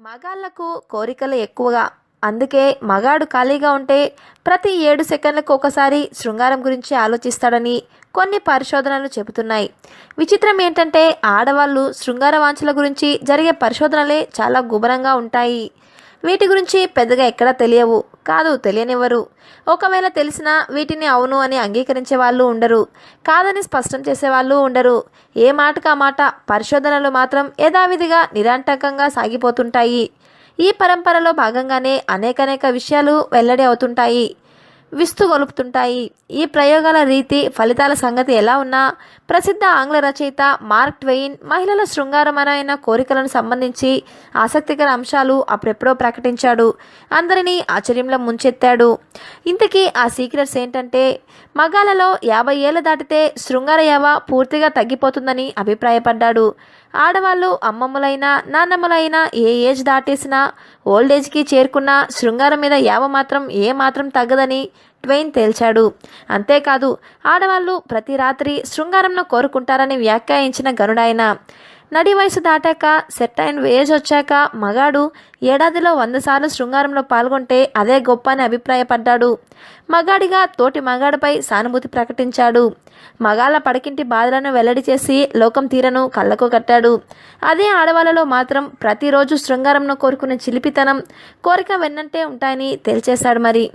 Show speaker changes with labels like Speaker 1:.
Speaker 1: మగాళ్ళకు కోరికలు ఎక్కువగా. అందుకే మగాడు ఖాళీగా ఉంటే ప్రతి ఏడు సెకండ్లకు ఒకసారి శృంగారం గురించి ఆలోచిస్తాడని కొన్ని పరిశోధనలు చెబుతున్నాయి. విచిత్రం ఏంటంటే ఆడవాళ్ళు శృంగార వాంఛల గురించి జరిగే పరిశోధనలే చాలా గుబరంగా ఉంటాయి. వీటి గురించి పెద్దగా ఎక్కడా తెలియవు. కాదు తెలియనివ్వరు. ఒకవేళ తెలిసినా వీటిని అవును అని అంగీకరించే వాళ్ళు ఉండరు. కాదని స్పష్టం చేసేవాళ్ళు ఉండరు. ఏ మాటకు ఆ మాట పరిశోధనలు మాత్రం యథావిధిగా నిరాంటకంగా సాగిపోతుంటాయి. ఈ పరంపరలో భాగంగానే అనేకనేక విషయాలు వెల్లడి అవుతుంటాయి. విస్తుగొలుపుతుంటాయి. ఈ ప్రయోగాల రీతి ఫలితాల సంగతి ఎలా ఉన్నా ప్రసిద్ధ ఆంగ్ల రచయిత మార్క్ ట్వెయిన్ మహిళల శృంగారమైన కోరికలను సంబంధించి ఆసక్తికర అంశాలు అప్పుడెప్పుడో ప్రకటించాడు. అందరినీ ఆశ్చర్యంలో ముంచెత్తాడు. ఇంతకీ ఆ సీక్రెట్స్ ఏంటంటే మగాలలో యాభై ఏళ్ళు దాటితే శృంగార యావ పూర్తిగా తగ్గిపోతుందని అభిప్రాయపడ్డాడు. ఆడవాళ్ళు అమ్మమ్మలైనా నాన్నమ్మలైనా ఏ ఏజ్ దాటేసినా ఓల్డ్ ఏజ్కి చేరుకున్న శృంగారం మీద యావ మాత్రం ఏ మాత్రం తగ్గదని ట్వెయిన్ తేల్చాడు. అంతేకాదు ఆడవాళ్ళు ప్రతి రాత్రి శృంగారంను కోరుకుంటారని వ్యాఖ్యానించిన గనుడాయన నడి వయసు దాటాక సెట్ అయిన ఏజ్ వచ్చాక మగాడు ఏడాదిలో వంద సార్లు శృంగారంలో పాల్గొంటే అదే గొప్ప అని అభిప్రాయపడ్డాడు. మగాడిగా తోటి మగాడిపై సానుభూతి ప్రకటించాడు. మగాళ్ళ పడకింటి బాధలను వెల్లడి చేసి లోకం తీరను కళ్ళకు కట్టాడు. అదే ఆడవాళ్ళలో మాత్రం ప్రతిరోజు శృంగారంను కోరుకునే చిలిపితనం కోరిక వెన్నంటే ఉంటాయని తేల్చేశాడు మరి.